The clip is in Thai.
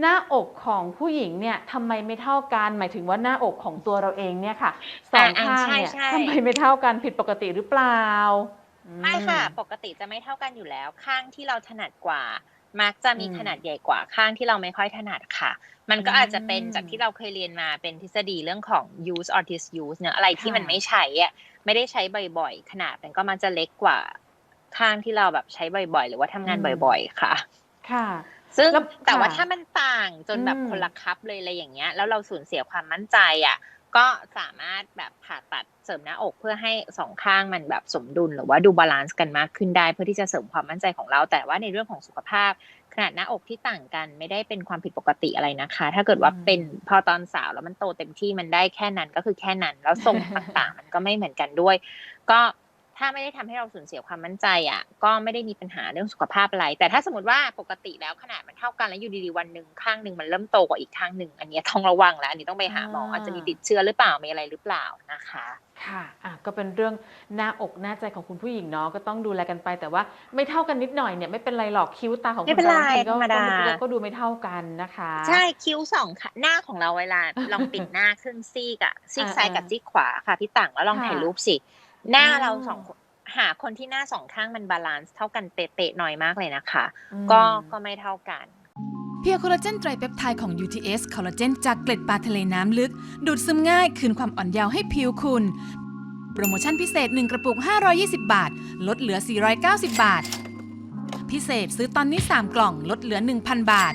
หน้าอกของผู้หญิงเนี่ยทำไมไม่เท่ากัน หมายถึงว่าหน้าอกของตัวเราเองเนี่ยค่ะสองอ่าข้างใช่เนี่ยใช่ทำไมไม่เท่ากันผิดปกติหรือเปล่าอืไม่ค่ะ ปกติจะไม่เท่ากันอยู่แล้ว ข้างที่เราถนัดกว่า มักจะมีอืมขนาดใหญ่กว่าข้างที่เราไม่ค่อยถนัดค่ะ มันก็อืมอาจจะเป็นจากที่เราเคยเรียนมาเป็นทฤษฎีเรื่องของ use or disuse เนอะอะไรที่ค่ะมันไม่ใช้อะไม่ได้ใช้บ่อยๆ ขนาดมันก็มันจะเล็กกว่าข้างที่เราแบบใช้บ่อยๆ หรือว่าทำงานบ่อย ๆ ค่ะ ค่ะ ซึ่งแล้วแต่ว่าค่ะถ้ามันต่างจนแบบอืมคนละคับเลยอะไรอย่างเงี้ย แล้วเราสูญเสียความมั่นใจอะก็สามารถแบบผ่าตัดเสริมหน้าอกเพื่อให้สองข้างมันแบบสมดุลหรือว่าดูบาลานซ์กันมากขึ้นได้เพื่อที่จะเสริมความมั่นใจของเรา แต่ว่าในเรื่องของสุขภาพ ขนาดหน้าอกที่ต่างกันไม่ได้เป็นความผิดปกติอะไรนะคะ ถ้าเกิดว่าอืมเป็นพอตอนสาวแล้วมันโตเต็มที่มันได้แค่นั้นก็คือแค่นั้น แล้วทรงต่างๆ มันก็ไม่เหมือนกันด้วย ก็ ถ้าไม่ได้ทำให้เราสูญเสียความมั่นใจอะ ก็ไม่ได้มีปัญหาเรื่องสุขภาพอะไร แต่ถ้าสมมติว่าปกติแล้วขนาดมันเท่ากันแล้วอยู่ดีๆวันหนึ่งข้างหนึ่งมันเริ่มโตกว่าอีกข้างหนึ่งอันเนี้ยต้องระวังแล้วอันนี้ต้องไปหาหมออ่าอาจจะมีติดเชื้อหรือเปล่ามีอะไรหรือเปล่านะคะ ค่ะอะก็เป็นเรื่องหน้าอกหน้าใจของคุณผู้หญิงเนาะก็ต้องดูแลกันไป แต่ว่าไม่เท่ากันนิดหน่อยเนี่ยไม่เป็นไรหรอกคิ้วตาของไม่เป็นไรคบางทีก็ธรรมดาก็ก็ดูไม่เท่ากันนะคะ ใช่คิ้วสองค่ะหน้าของเราเวลาลองปิดหน้าครึ่งซีกอะซีกซ้ายกับซีกขวาค่ะพี่ต่างแล้วลองค่ะถ่ายรูปสิ หน้าอ๋อเราสองคนหาคนที่หน้าสองข้างมันบาลานซ์เท่ากันเป๊ะๆน้อยมากเลยนะคะอืมก็ก็ไม่เท่ากันเพียวคอลลาเจนไตรเปปไทด์ของ UTS คอลลาเจนจากเกล็ดปลาทะเลน้ำลึก ดูดซึมง่ายคืนความอ่อนเยาว์ให้ผิวคุณ โปรโมชั่นพิเศษ 1 กระปุก 520 บาท ลดเหลือ 490 บาท พิเศษซื้อตอนนี้ 3 กล่องลดเหลือ 1,000 บาท